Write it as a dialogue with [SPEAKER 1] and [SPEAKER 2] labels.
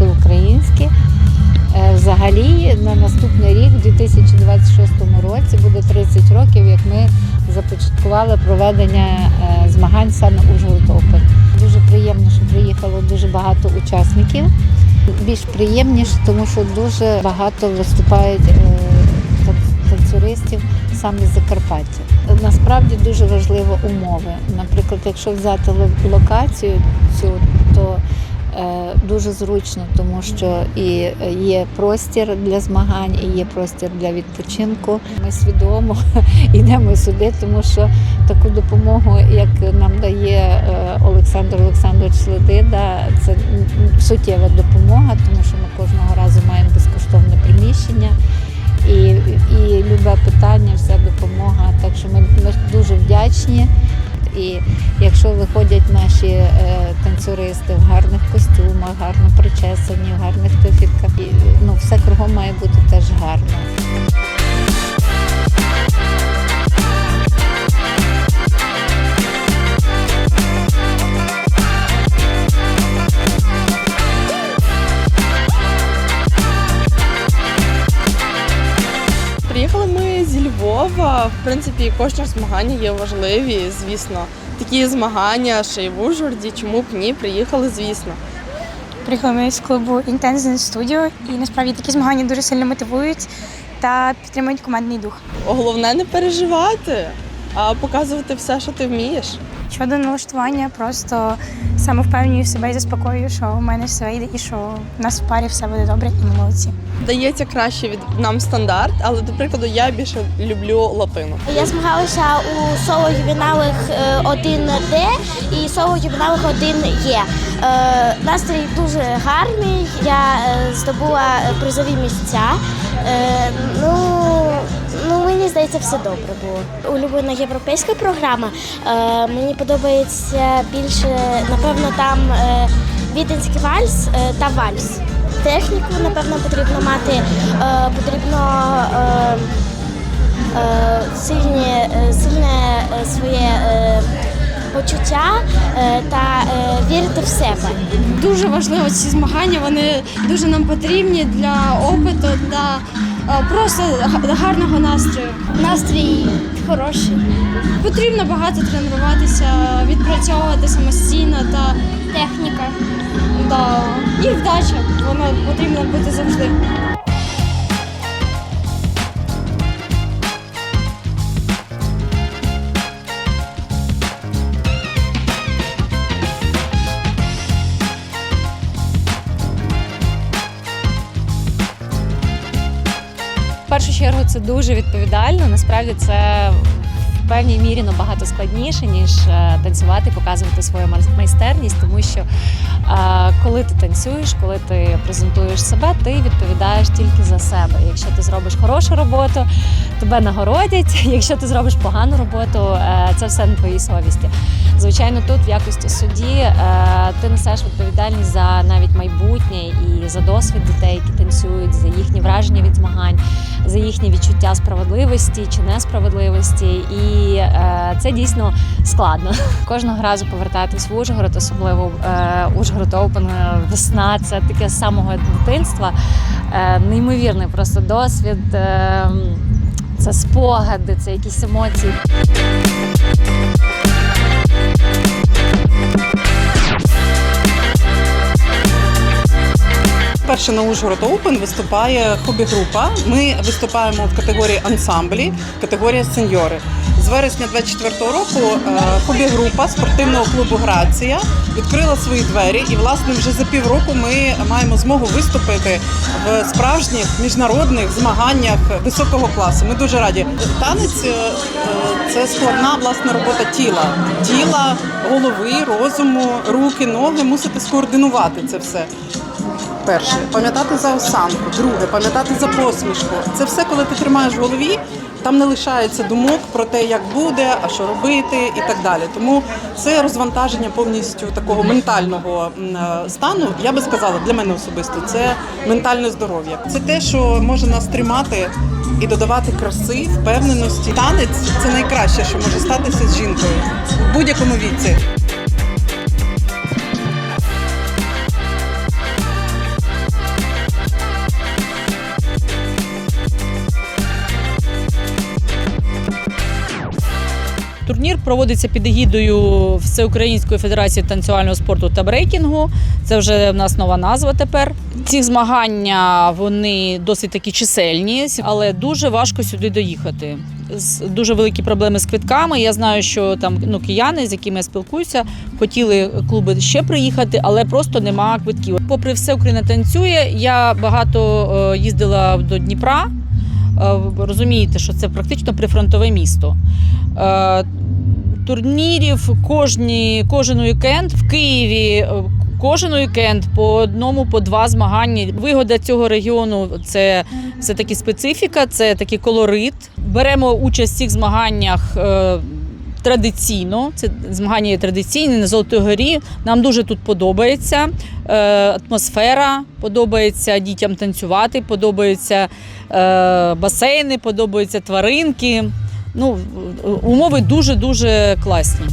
[SPEAKER 1] всеукраїнські. Е, Взагалі на наступний рік, у 2026 році, буде 30 років, як ми започаткували проведення е, змагань саме Ужгород Open. Дуже приємно, що приїхало дуже багато учасників. Більш приємніше, тому що дуже багато виступають е, танцюристів саме з Закарпаття. Насправді дуже важливі умови. Наприклад, якщо взяти локацію цю, то е, дуже зручно, тому що і є простір для змагань, і є простір для відпочинку. Ми свідомо йдемо сюди, тому що таку допомогу, як нам дає е, Олександр Олександрович Следида, це суттєва допомога, тому що ми кожного разу маємо безкоштовне приміщення. І, і любе питання, вся допомога. Так що ми, ми дуже вдячні. І якщо виходять наші е, танцюристи в гарних костюмах, гарно причесані, в гарних туфітках, ну все кругом має бути теж гарно.
[SPEAKER 2] В принципі, кожні змагання є важливі, звісно. Такі змагання ще й в Ужгороді, чому б ні, приїхали, звісно.
[SPEAKER 3] Приїхали ми з клубу Intense Studio, і насправді такі змагання дуже сильно мотивують та підтримують командний дух.
[SPEAKER 2] Головне не переживати, а показувати все, що ти вмієш.
[SPEAKER 3] Щодо налаштування, просто самовпевнюю в себе і заспокоюю, що у мене все вийде і що в нас в парі все буде добре і ми молодці.
[SPEAKER 2] Дається краще від нам стандарт, але, до прикладу, я більше люблю латину.
[SPEAKER 4] Я змагалася у соло ювіналих 1D і соло ювіналих 1Е. Е, Настрій дуже гарний. Я е, здобула призові місця. Е, ну мені здається, все добре було. Улюблена європейська програма. Е, Мені подобається більше, напевно, там е, віденський вальс е, та вальс. Техніку, напевно, потрібно мати. Е, Потрібно. е, е, сильні, е, сильне е, своє е, почуття е, та вірити в себе.
[SPEAKER 5] Дуже важливо ці змагання, вони дуже нам потрібні для опиту, для просто гарного настрою.
[SPEAKER 4] Настрій хороший.
[SPEAKER 5] Потрібно багато тренуватися, відпрацьовувати самостійно та
[SPEAKER 4] Техніка.
[SPEAKER 5] да, і вдача. Вона потрібна бути завжди.
[SPEAKER 6] Першу чергу це дуже відповідально. Насправді це в певній мірі набагато складніше, ніж е, танцювати, показувати свою майстерність, тому що е, коли ти танцюєш, коли ти презентуєш себе, ти відповідаєш тільки за себе. Якщо ти зробиш хорошу роботу, тебе нагородять. Якщо ти зробиш погану роботу, е, це все на твоїй совісті. Звичайно, тут в якості судді ти несеш відповідальність за навіть майбутнє і за досвід дітей, які танцюють, за їхні враження від змагань, за їхнє відчуття справедливості чи несправедливості. І е, це дійсно складно. Кожного разу повертатись в Ужгород, особливо е, Ужгород Open, е, весна це таке з самого дитинства. Е, неймовірний просто досвід. Е, це спогади, це якісь емоції.
[SPEAKER 7] Перше на Ужгород Open виступає хобі-група. Ми виступаємо в категорії ансамблі, категорія сеньори. З вересня 24-го року е, хобі-група спортивного клубу Грація відкрила свої двері, і власне вже за півроку ми маємо змогу виступити в справжніх міжнародних змаганнях високого класу. Ми дуже раді. Танець е, це складна власне робота тіла, тіла, голови, розуму, руки, ноги. Мусите скоординувати це все. Перше, пам'ятати за осанку, друге, пам'ятати за посмішку. Це все, коли ти тримаєш в голові, там не лишається думок про те, як буде, а що робити, і так далі. Тому це розвантаження повністю такого ментального е, стану. Я би сказала, для мене особисто це ментальне здоров'я. Це те, що може нас тримати і додавати краси, впевненості. Танець це найкраще, що може статися з жінкою в будь-якому віці.
[SPEAKER 8] Турнір проводиться під егідою Всеукраїнської федерації танцювального спорту та брейкінгу. Це вже в нас нова назва тепер. Ці змагання вони досить такі чисельні, але дуже важко сюди доїхати. Дуже великі проблеми з квитками. Я знаю, що там ну, кияни, з якими я спілкуюся, хотіли клуби ще приїхати, але просто нема квитків. Попри все, Україна танцює. Я багато е, їздила до Дніпра. Е, розумієте, що це практично прифронтове місто. Турнірів кожні, кожен вікенд в Києві. е, Кожен вікенд по одному, по два змагання. Вигода цього регіону це все таки специфіка, це такий колорит. Беремо участь в цих змаганнях е, традиційно. Це змагання є традиційні на Золотій горі. Нам дуже тут подобається е, атмосфера, подобається дітям танцювати, подобаються е, басейни, подобаються тваринки. Ну, умови дуже дуже класні.